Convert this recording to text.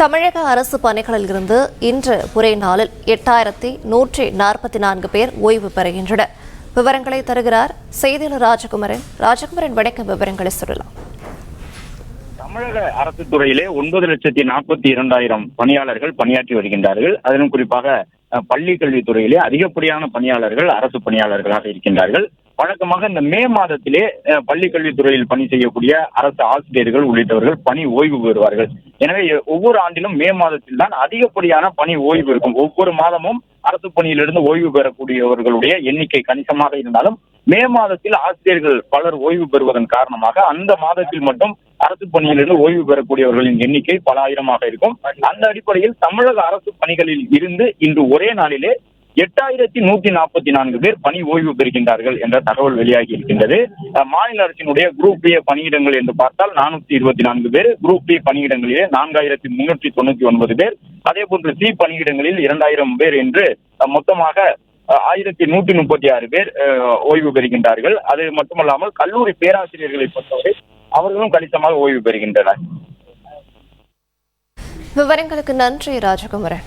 தமிழக அரசு பணிகளில் இருந்து இன்று ஒரே நாளில் எட்டாயிரத்தி நூற்றி நாற்பத்தி நான்கு பேர் ஓய்வு பெறுகின்றனர். விவரங்களை தருகிறார் செய்தியாளர் ராஜகுமரன். ராஜகுமரன் வணக்கம். விவரங்களை சொல்லலாம். தமிழக அரசு துறையிலே ஒன்பது லட்சத்தி நாற்பத்தி இரண்டாயிரம் பணியாளர்கள் பணியாற்றி வருகின்றார்கள். அதிலும் குறிப்பாக அஹ், பள்ளி கல்வித்துறையிலே அதிகப்படியான பணியாளர்கள் அரசு பணியாளர்களாக இருக்கின்றார்கள். வழக்கமாக இந்த மே மாதத்திலே பள்ளி கல்வித்துறையில் பணி செய்யக்கூடிய அரசு ஆசிரியர்கள் உள்ளிட்டவர்கள் பணி ஓய்வு பெறுவார்கள். எனவே ஒவ்வொரு ஆண்டிலும் மே மாதத்தில் தான் அதிகப்படியான பணி ஓய்வு இருக்கும். ஒவ்வொரு மாதமும் அரசு பணியிலிருந்து ஓய்வு பெறக்கூடியவர்களுடைய எண்ணிக்கை கணிசமாக இருந்தாலும் மே மாதத்தில் ஆசிரியர்கள் பலர் ஓய்வு பெறுவதன் காரணமாக அந்த மாதத்தில் மட்டும் அரசு பணியிலிருந்து ஓய்வு பெறக்கூடியவர்களின் எண்ணிக்கை பல ஆயிரமாக இருக்கும். அந்த அடிப்படையில் தமிழக அரசு பணிகளில் இருந்து இன்று ஒரே நாளிலே எட்டாயிரத்தி நூத்தி நாற்பத்தி நான்கு பேர் பணி ஓய்வு பெறுகின்றார்கள் என்ற தகவல் வெளியாகி இருக்கின்றது. மாநில அரசினுடைய குரூப் ஏ பணியிடங்கள் என்று பார்த்தால் நானூத்தி இருபத்தி நான்கு பேர் குரூப் பி பணியிடங்களிலே நான்காயிரத்தி முன்னூற்றி தொண்ணூத்தி ஒன்பது பேர் அதே போன்று சி பணியிடங்களில் இரண்டாயிரம் பேர் என்று மொத்தமாக ஆயிரத்தி நூத்தி முப்பத்தி ஆறு பேர் ஓய்வு பெறுகின்றார்கள். அது மட்டுமல்லாமல் கல்லூரி பேராசிரியர்களை பொறுத்தவரை அவர்களும் கணிசமாக ஓய்வு பெறுகின்றனர். விவரங்களுக்கு நன்றி ராஜகுமரன்.